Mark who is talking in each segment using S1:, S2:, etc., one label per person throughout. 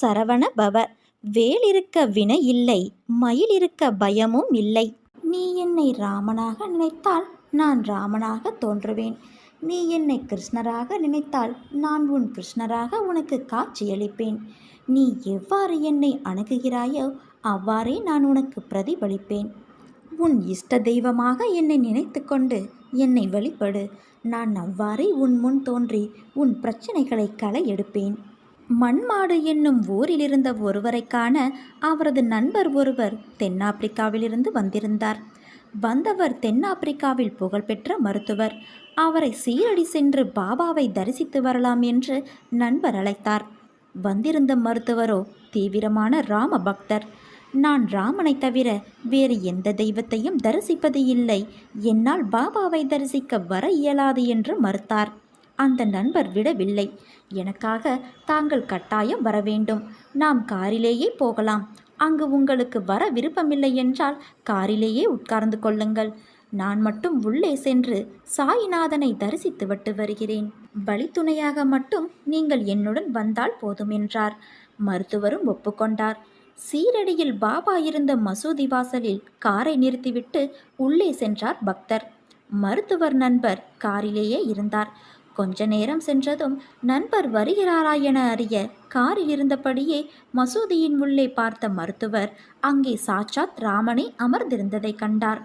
S1: சரவண பவ. வேல் இருக்க வினை இல்லை மயில் இருக்க பயமும் இல்லை. நீ என்னை ராமனாக நினைத்தால் நான் ராமனாக தோன்றுவேன். நீ என்னை கிருஷ்ணராக நினைத்தால் நான் உன் கிருஷ்ணராக உனக்கு காட்சியளிப்பேன் நீ எவ்வாறு என்னை அணுகுகிறாயோ அவ்வாறே நான் உனக்கு பிரதிபலிப்பேன். உன் இஷ்ட தெய்வமாக என்னை நினைத்து கொண்டு என்னை வழிபடு. நான் அவ்வாறே உன் முன் தோன்றி உன் பிரச்சனைகளை களை எடுப்பேன். மண்மாடு என்னும் ஊரிலிருந்த ஒருவரை காண அவரது நண்பர் ஒருவர் தென்னாப்பிரிக்காவிலிருந்து வந்திருந்தார். வந்தவர் தென்னாப்பிரிக்காவில் புகழ்பெற்ற மருத்துவர். அவரை சீரடி சென்று பாபாவை தரிசித்து வரலாம் என்று நண்பர் அழைத்தார். வந்திருந்த மருத்துவரோ தீவிரமான ராம பக்தர். நான் ராமனை தவிர வேறு எந்த தெய்வத்தையும் தரிசிப்பது இல்லை. என்னால் பாபாவை தரிசிக்க வர இயலாது என்று மறுத்தார். அந்த நண்பர் விடவில்லை. எனக்காக தாங்கள் கட்டாயம் வர வேண்டும் நாம் காரிலேயே போகலாம். அங்கு உங்களுக்கு வர விருப்பமில்லை என்றால் காரிலேயே உட்கார்ந்து கொள்ளுங்கள். நான் மட்டும் உள்ளே சென்று சாயிநாதனை தரிசித்து விட்டு வருகிறேன். வழித்துணையாக மட்டும் நீங்கள் என்னுடன் வந்தால் போதும் என்றார். மருத்துவரும் ஒப்புக்கொண்டார். சீரடியில் பாபா இருந்த மசூதி வாசலில் காரை நிறுத்திவிட்டு உள்ளே சென்றார் பக்தர். மருத்துவர் நண்பர் காரிலேயே இருந்தார். கொஞ்ச நேரம் சென்றதும் நண்பர் வருகிறாரா என அறிய காரில் இருந்தபடியே மசூதியின் உள்ளே பார்த்த மருத்துவர் அங்கே சாட்சாத் ராமனே அமர்ந்திருந்ததை கண்டார்.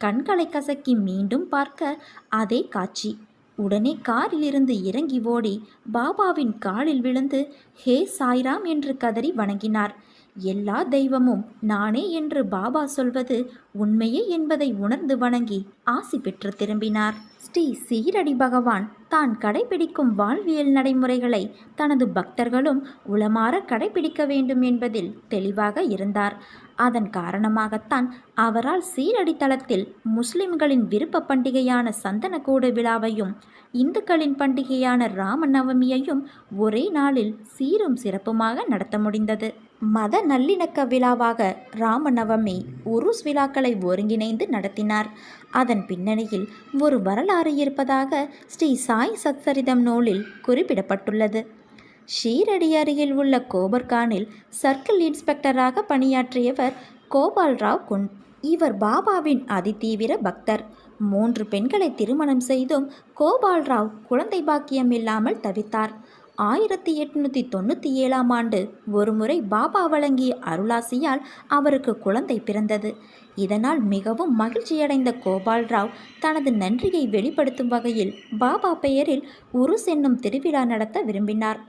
S1: கண்களை கசக்கி மீண்டும் பார்க்க அதே காட்சி. உடனே காரிலிருந்து இறங்கி ஓடி பாபாவின் காலில் விழுந்து ஹே சாய்ராம் என்று கதறி வணங்கினார். எல்லா தெய்வமும் நானே என்று பாபா சொல்வது உண்மையே என்பதை உணர்ந்து வணங்கி ஆசி பெற்று திரும்பினார். ஸ்ரீ சீரடி பகவான் தான் கடைபிடிக்கும் வாழ்வியல் நடைமுறைகளை தனது பக்தர்களும் உளமாற கடைபிடிக்க வேண்டும் என்பதில் தெளிவாக இருந்தார். அதன் காரணமாகத்தான் அவரால் சீரடி தளத்தில் முஸ்லிம்களின் விருப்ப பண்டிகையான சந்தனக்கூடு விழாவையும் இந்துக்களின் பண்டிகையான ராமநவமியையும் ஒரே நாளில் சீரும் சிறப்புமாக நடத்த முடிந்தது. மத நல்லிணக்க விழாவாக ராமநவமி உருஸ் விழாக்களை ஒருங்கிணைந்து நடத்தினார். அதன் பின்னணியில் ஒரு வரலாறு இருப்பதாக ஸ்ரீ சாய் சத்சரிதம் நூலில் குறிப்பிடப்பட்டுள்ளது. ஷீரடி அருகில் உள்ள கோபர்கானில் சர்க்கிள் இன்ஸ்பெக்டராக பணியாற்றியவர் கோபால் ராவ் குன் இவர் பாபாவின் அதிதீவிர பக்தர். மூன்று பெண்களை திருமணம் செய்தும் கோபால் ராவ் குழந்தை பாக்கியம் இல்லாமல் தவித்தார். ஆயிரத்தி எட்நூற்றி தொண்ணூற்றி ஏழாம் ஆண்டு ஒருமுறை பாபா வழங்கிய அருளாசியால் அவருக்கு குழந்தை பிறந்தது. இதனால் மிகவும் மகிழ்ச்சியடைந்த கோபால் ராவ் தனது நன்றியை வெளிப்படுத்தும் வகையில் பாபா பெயரில் உருஸ் என்னும் திருவிழா நடத்த விரும்பினார்.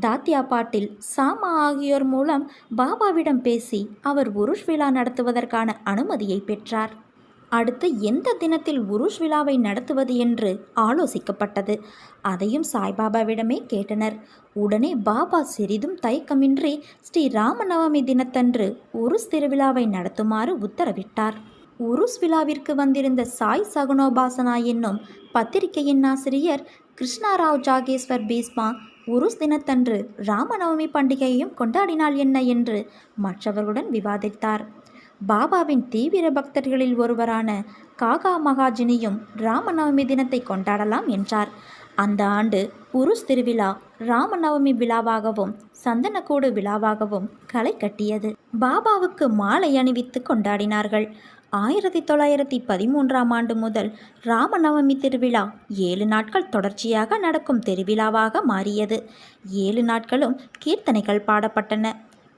S1: தாத்தியா பாட்டில் சாமா ஆகியோர் மூலம் பாபாவிடம் பேசி அவர் உருஷ் விழா நடத்துவதற்கான அனுமதியை பெற்றார். அடுத்து எந்த தினத்தில் உருஷ் விழாவை நடத்துவது என்று ஆலோசிக்கப்பட்டது. அதையும் சாய்பாபாவிடமே கேட்டனர். உடனே பாபா சிறிதும் தயக்கமின்றி ஸ்ரீ ராமநவமி தினத்தன்று உருஸ் திருவிழாவை நடத்துமாறு உத்தரவிட்டார். உருஸ் விழாவிற்கு வந்திருந்த சாய் சகுனோபாசனா என்னும் பத்திரிகையின் ஆசிரியர் கிருஷ்ணாராவ் ஜாகேஸ்வர் பீஸ்மா உருஸ் தினத்தன்று ராமநவமி பண்டிகையையும் கொண்டாடினால் என்ன என்று மற்றவர்களுடன் விவாதித்தார். பாபாவின் தீவிர பக்தர்களில் ஒருவரான காகா மகாஜினியும் ராமநவமி தினத்தை கொண்டாடலாம் என்றார். அந்த ஆண்டு உருஸ் திருவிழா ராமநவமி விழாவாகவும் சந்தனக்கூடு விழாவாகவும் களை கட்டியது. பாபாவுக்கு மாலை அணிவித்து கொண்டாடினார்கள். ஆயிரத்தி தொள்ளாயிரத்தி பதிமூன்றாம் ஆண்டு முதல் ராமநவமி திருவிழா ஏழு நாட்கள் தொடர்ச்சியாக நடக்கும் திருவிழாவாக மாறியது. ஏழு நாட்களும் கீர்த்தனைகள் பாடப்பட்டன.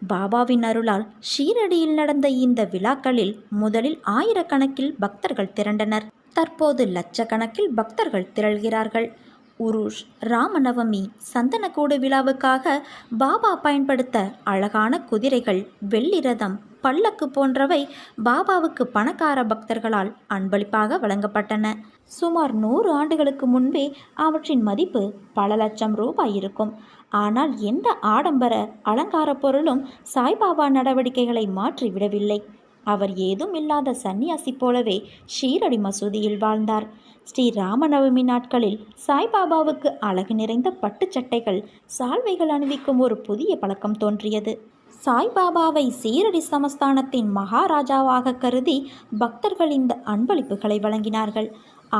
S1: பாபாவின் அருளால் ஷீரடியில் நடந்த இந்த விழாக்களில் முதலில் ஆயிரக்கணக்கில் பக்தர்கள் திரண்டனர். தற்போது லட்சக்கணக்கில் பக்தர்கள் திரள்கிறார்கள். உருஷ் ராமநவமி சந்தனக்கூடு விழாவுக்காக பாபா பயன்படுத்த அழகான குதிரைகள் வெள்ளி ரதம் பல்லக்கு போன்றவை பாபாவுக்கு பணக்கார பக்தர்களால் அன்பளிப்பாக வழங்கப்பட்டன. சுமார் நூறு ஆண்டுகளுக்கு முன்பே அவற்றின் மதிப்பு பல லட்சம் ரூபாய் இருக்கும். ஆனால் எந்த ஆடம்பர அலங்கார பொருளும் சாய்பாபா நடவடிக்கைகளை மாற்றிவிடவில்லை அவர் ஏதும் இல்லாத சந்நியாசி போலவே ஷீரடி மசூதியில் வாழ்ந்தார். ஸ்ரீ ராமநவமி நாட்களில் சாய்பாபாவுக்கு அழகு நிறைந்த பட்டுச் சட்டைகள் சால்வைகள் அணிவிக்கும் ஒரு புதிய பழக்கம் தோன்றியது. சாய்பாபாவை சீரடி சமஸ்தானத்தின் மகாராஜாவாக கருதி பக்தர்கள் இந்த அன்பளிப்புகளை வழங்கினார்கள்.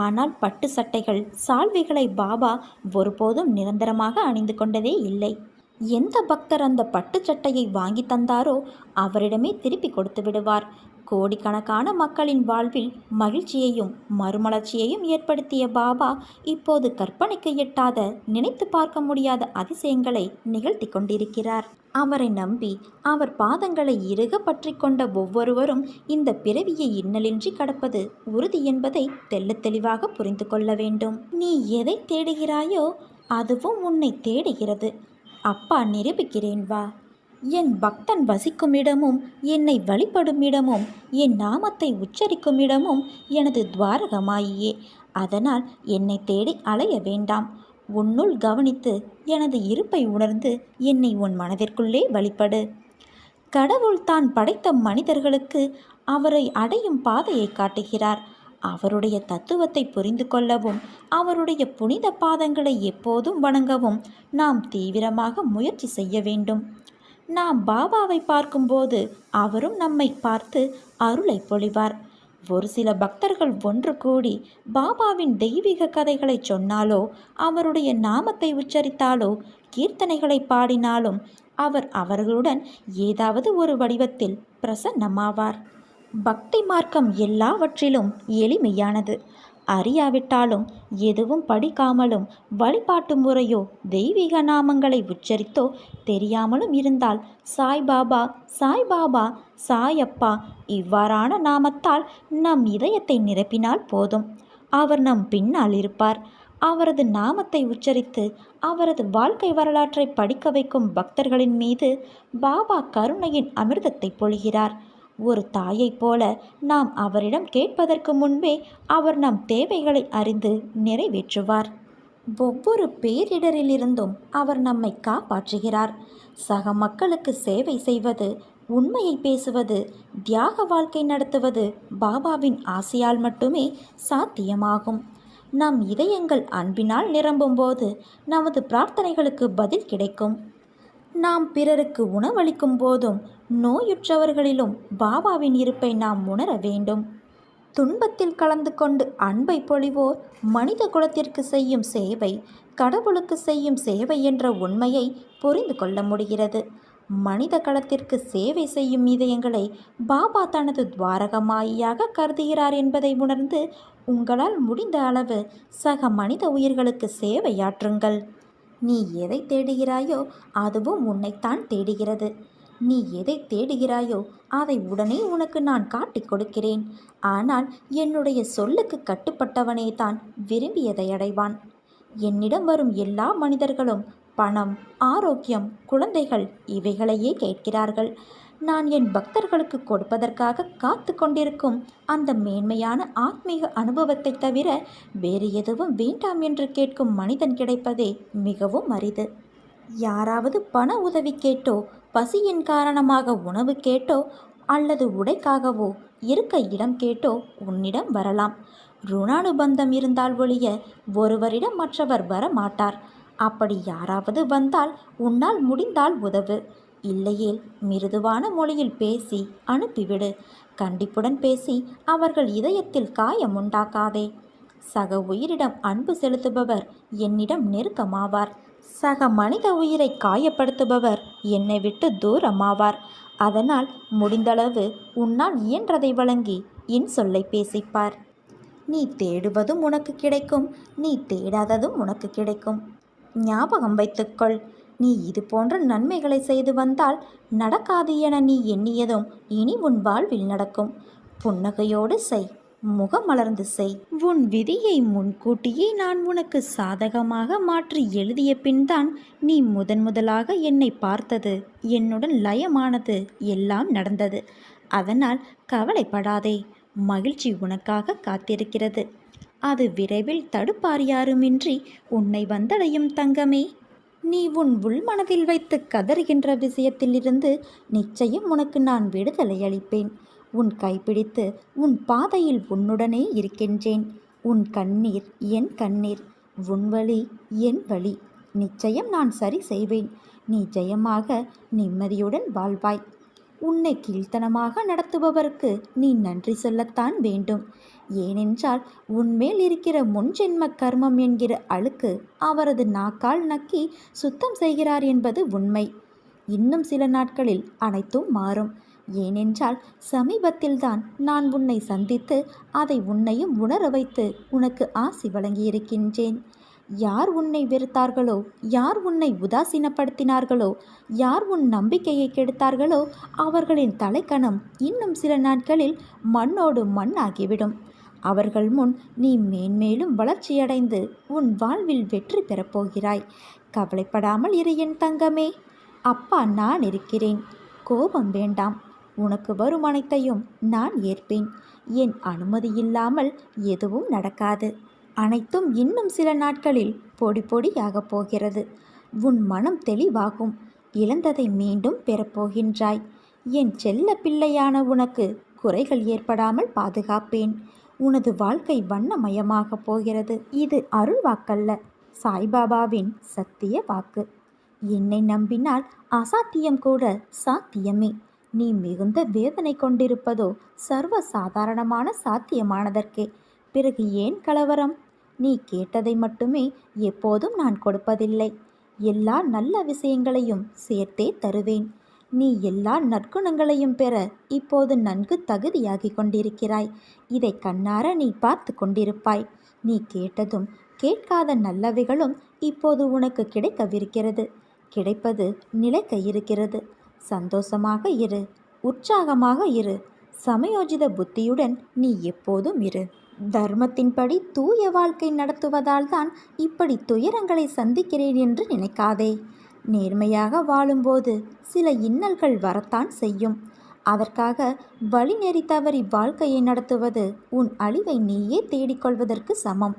S1: ஆனால் பட்டு சட்டைகள் சால்வைகளை பாபா ஒருபோதும் நிரந்தரமாக அணிந்து கொண்டதே இல்லை. எந்த பக்தர் அந்த பட்டு சட்டையை வாங்கி தந்தாரோ அவரிடமே திருப்பி கொடுத்து விடுவார். கோடிக்கணக்கான மக்களின் வாழ்வில் மகிழ்ச்சியையும் மறுமலர்ச்சியையும் ஏற்படுத்திய பாபா இப்போது கற்பனைக்கு எட்டாத நினைத்து பார்க்க முடியாத அதிசயங்களை நிகழ்த்தி கொண்டிருக்கிறார். அவரை நம்பி அவர் பாதங்களை இறுக பற்றி கொண்ட ஒவ்வொருவரும் இந்த பிறவியை இன்னலின்றி கடப்பது உறுதி என்பதை தெள்ளத் தெளிவாக புரிந்து கொள்ள வேண்டும். நீ எதை தேடுகிறாயோ அதுவும் உன்னை தேடுகிறது. அப்பா நிரூபிக்கிறேன் வா. என் பக்தன் வசிக்கும் இடமும் என்னை வழிபடும் இடமும் என் நாமத்தை உச்சரிக்கும் இடமும் எனது துவாரகமாயியே அதனால் என்னை தேடி அலைய வேண்டாம். உன்னுள் கவனித்து எனது இருப்பை உணர்ந்து என்னை உன் மனதிற்குள்ளே வழிபடு. கடவுள் தான் படைத்த மனிதர்களுக்கு அவரை அடையும் பாதையை காட்டுகிறார். அவருடைய தத்துவத்தை புரிந்து கொள்ளவும் அவருடைய புனித பாதங்களை எப்போதும் வணங்கவும் நாம் தீவிரமாக முயற்சி செய்ய வேண்டும். நாம் பாபாவை பார்க்கும்போது அவரும் நம்மை பார்த்து அருளை பொழிவார். ஒரு சில பக்தர்கள் ஒன்று கூடி பாபாவின் தெய்வீக கதைகளை சொன்னாலோ அவருடைய நாமத்தை உச்சரித்தாலோ கீர்த்தனைகளை பாடினாலும் அவர் அவர்களுடன் ஏதாவது ஒரு வடிவத்தில் பிரசன்னமாவார். பக்தி மார்க்கம் எல்லாவற்றிலும் எளிமையானது. அறியாவிட்டாலும் எதுவும் படிக்காமலும் வழிபாட்டு முறையோ தெய்வீக நாமங்களை உச்சரித்தோ தெரியாமலும் இருந்தால் சாய்பாபா சாய்பாபா சாயப்பா இவ்வாறான நாமத்தால் நம் இதயத்தை நிரப்பினால் போதும். அவர் நம் பின்னால் இருப்பார். அவரது நாமத்தை உச்சரித்து அவரது வாழ்க்கை வரலாற்றை படிக்க வைக்கும் பக்தர்களின் மீது பாபா கருணையின் அமிர்தத்தை பொழிகிறார். ஒரு தாயைப் போல நாம் அவரிடம் கேட்பதற்கு முன்பே அவர் நம் தேவைகளை அறிந்து நிறைவேற்றுவார். ஒவ்வொரு பேரிடரிலிருந்தும் அவர் நம்மை காப்பாற்றுகிறார். சக மக்களுக்கு சேவை செய்வது உண்மையை பேசுவது தியாக வாழ்க்கை நடத்துவது பாபாவின் ஆசையால் மட்டுமே சாத்தியமாகும். நம் இதயங்கள் அன்பினால் நிரம்பும்போது நமது பிரார்த்தனைகளுக்கு பதில் கிடைக்கும். நாம் பிறருக்கு உணவளிக்கும் போதும் நோயுற்றவர்களிலும் பாபாவின் இருப்பை நாம் உணர வேண்டும். துன்பத்தில் கலந்து கொண்டு அன்பை பொழிவோர் மனித குலத்திற்கு செய்யும் சேவை கடவுளுக்கு செய்யும் சேவை என்ற உண்மையை புரிந்து கொள்ள முடிகிறது. மனித களத்திற்கு சேவை செய்யும் இதயங்களை பாபா தனது துவாரகமாயியாக கருதுகிறார் என்பதை உணர்ந்து உங்களால் முடிந்த அளவு சக மனித உயிர்களுக்கு சேவையாற்றுங்கள். நீ எதை தேடுகிறாயோ அதுவும் உன்னைத்தான் தேடுகிறது. நீ எதை தேடுகிறாயோ அதை உடனே உனக்கு நான் காட்டிக் கொடுக்கிறேன். ஆனால் என்னுடைய சொல்லுக்கு கட்டுப்பட்டவனே தான் விரும்பியதை அடைவான். என்னிடம் வரும் எல்லா மனிதர்களும் பணம் ஆரோக்கியம் குழந்தைகள் இவைகளையே கேட்கிறார்கள். நான் என் பக்தர்களுக்கு கொடுப்பதற்காக காத்து கொண்டிருக்கும் அந்த மேன்மையான ஆத்மீக அனுபவத்தை தவிர வேறு எதுவும் வேண்டாம் என்று கேட்கும் மனிதன் கிடைப்பதே மிகவும் அரிது. யாராவது பண உதவி கேட்டோ பசியின் காரணமாக உணவு கேட்டோ அல்லது உடைக்காகவோ இருக்க இடம் கேட்டோ உன்னிடம் வரலாம். ருணானுபந்தம் இருந்தால் ஒழிய ஒருவரிடம் மற்றவர் வர மாட்டார் அப்படி யாராவது வந்தால் உன்னால் முடிந்தால் உதவு. இல்லையேல் மிருதுவான மொழியில் பேசி அனுப்பிவிடு. கண்டிப்புடன் பேசி அவர்கள் இதயத்தில் காயம் உண்டாக்காதே. சக உயிரிடம் அன்பு செலுத்துபவர் என்னிடம் நெருக்கமாவார். சக மனித உயிரை காயப்படுத்துபவர் என்னை விட்டு தூரமாவார். அதனால் முடிந்தளவு உன்னால் இயன்றதை வழங்கி என் சொல்லை பேசிப்பார். நீ தேடுவதும் உனக்கு கிடைக்கும் நீ தேடாததும் உனக்கு கிடைக்கும். ஞாபகம் வைத்துக்கொள். நீ இது போன்ற நன்மைகளை செய்து வந்தால் நடக்காது என நீ எண்ணியதும் இனி உன் வாழ்வில் நடக்கும். புன்னகையோடு செய் முகமலர்ந்து செய். உன் விதியை முன்கூட்டியே நான் உனக்கு சாதகமாக மாற்றி எழுதிய பின்தான் நீ முதன் முதலாக என்னை பார்த்தது. என்னுடன் லயமானது எல்லாம் நடந்தது. அதனால் கவலைப்படாதே மகிழ்ச்சி உனக்காக காத்திருக்கிறது. அது விரைவில் தடுப்பார் யாருமின்றி உன்னை வந்தடையும் தங்கமே. நீ உன் உள்மனதில் வைத்து கதறுகின்ற விஷயத்திலிருந்து நிச்சயம் உனக்கு நான் விடுதலை அளிப்பேன். உன் கைப்பிடித்து உன் பாதையில் உன்னுடனே இருக்கின்றேன். உன் கண்ணீர் என் கண்ணீர் உன் வழி என் வழி. நிச்சயம் நான் சரி செய்வேன். நீ ஜெயமாக நிம்மதியுடன் வாழ்வாய். உன்னை கீழ்த்தனமாக நடத்துபவருக்கு நீ நன்றி சொல்லத்தான் வேண்டும். ஏனென்றால் உன்மேல் இருக்கிற முன்ஜென்ம கர்மம் என்கிற அழுக்கு அவரது நாக்கால் நக்கி சுத்தம் செய்கிறார் என்பது உண்மை. இன்னும் சில நாட்களில் அனைத்தும் மாறும். ஏனென்றால் சமீபத்தில்தான் நான் உன்னை சந்தித்து அதை உன்னையும் உணர வைத்து உனக்கு ஆசி வழங்கியிருக்கின்றேன். யார் உன்னை வெறுத்தார்களோ யார் உன்னை உதாசீனப்படுத்தினார்களோ யார் உன் நம்பிக்கையை கெடுத்தார்களோ அவர்களின் தலைக்கணம் இன்னும் சில நாட்களில் மண்ணோடு மண்ணாகிவிடும். அவர்கள் முன் நீ மேன்மேலும் வளர்ச்சியடைந்து உன் வாழ்வில் வெற்றி பெறப்போகிறாய். கவலைப்படாமல் இரு என் தங்கமே. அப்பா நான் இருக்கிறேன். கோபம் வேண்டாம். உனக்கு வரும் அனைத்தையும் நான் ஏற்பேன். என் அனுமதி இல்லாமல் எதுவும் நடக்காது. அனைத்தும் இன்னும் சில நாட்களில் பொடி பொடியாகப் போகிறது. உன் மனம் தெளிவாகும். இழந்ததை மீண்டும் பெறப்போகின்றாய். என் செல்ல பிள்ளையான உனக்கு குறைகள் ஏற்படாமல் பாதுகாப்பேன். உனது வாழ்க்கை வண்ணமயமாகப் போகிறது. இது அருள் வாக்கல்ல. சாய்பாபாவின் சத்திய வாக்கு. என்னை நம்பினால் அசாத்தியம் கூட சாத்தியமே. நீ மிகுந்த வேதனை கொண்டிருப்பதோ சர்வ சாதாரணமான சாத்தியமானதற்கே. பிறகு ஏன் கலவரம்? நீ கேட்டதை மட்டுமே எப்போதும் நான் கொடுப்பதில்லை. எல்லா நல்ல விஷயங்களையும் சேர்த்தே தருவேன். நீ எல்லா நற்குணங்களையும் பெற இப்போது நன்கு தகுதியாகி கொண்டிருக்கிறாய். இதை கண்ணார நீ பார்த்து கொண்டிருப்பாய். நீ கேட்டதும் கேட்காத நல்லவைகளும் இப்போது உனக்கு கிடைக்கவிருக்கிறது. கிடைப்பது நிலைக்க இருக்கிறது. சந்தோஷமாக இரு. உற்சாகமாக இரு. சமயோஜித புத்தியுடன் நீ எப்போதும் இரு. தர்மத்தின்படி தூய வாழ்க்கை நடத்துவதால் தான் இப்படி துயரங்களை சந்திக்கிறேன் என்று நினைக்காதே. நேர்மையாக வாழும்போது சில இன்னல்கள் வரத்தான் செய்யும். அதற்காக வழிநெறி தவறி வாழ்க்கையை நடத்துவது உன் அழிவை நீயே தேடிக்கொள்வதற்கு சமம்.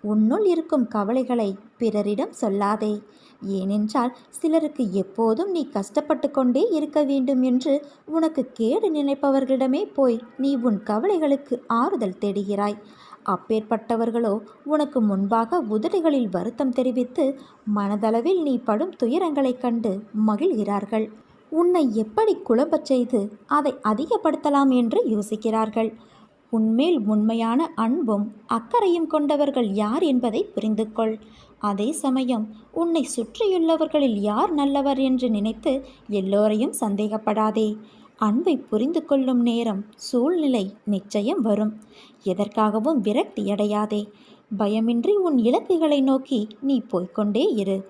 S1: உன்னுள் இருக்கும் கவலைகளை பிறரிடம் சொல்லாதே. ஏனென்றால் சிலருக்கு எப்போதும் நீ கஷ்டப்பட்டு கொண்டே இருக்க வேண்டும் என்று உனக்கு கேடு நினைப்பவர்களிடமே போய் நீ உன் கவலைகளுக்கு ஆறுதல் தேடுகிறாய். அப்பேற்பட்டவர்களோ உனக்கு முன்பாக உதடுகளில் வருத்தம் தெரிவித்து மனதளவில் நீ படும் துயரங்களைக் கண்டு மகிழ்கிறார்கள். உன்னை எப்படி குழம்பச் செய்து அதை அதிகப்படுத்தலாம் என்று யோசிக்கிறார்கள். உன்மேல் உண்மையான அன்பும் அக்கறையும் கொண்டவர்கள் யார் என்பதை புரிந்து கொள் அதே சமயம் உன்னை சுற்றியுள்ளவர்களில் யார் நல்லவர் என்று நினைத்து எல்லோரையும் சந்தேகப்படாதே. அன்பை புரிந்து கொள்ளும் நேரம் சூழ்நிலை நிச்சயம் வரும். எதற்காகவும் விரக்தியடையாதே. பயமின்றி உன் இலக்குகளை நோக்கி நீ போய்க்கொண்டே இரு.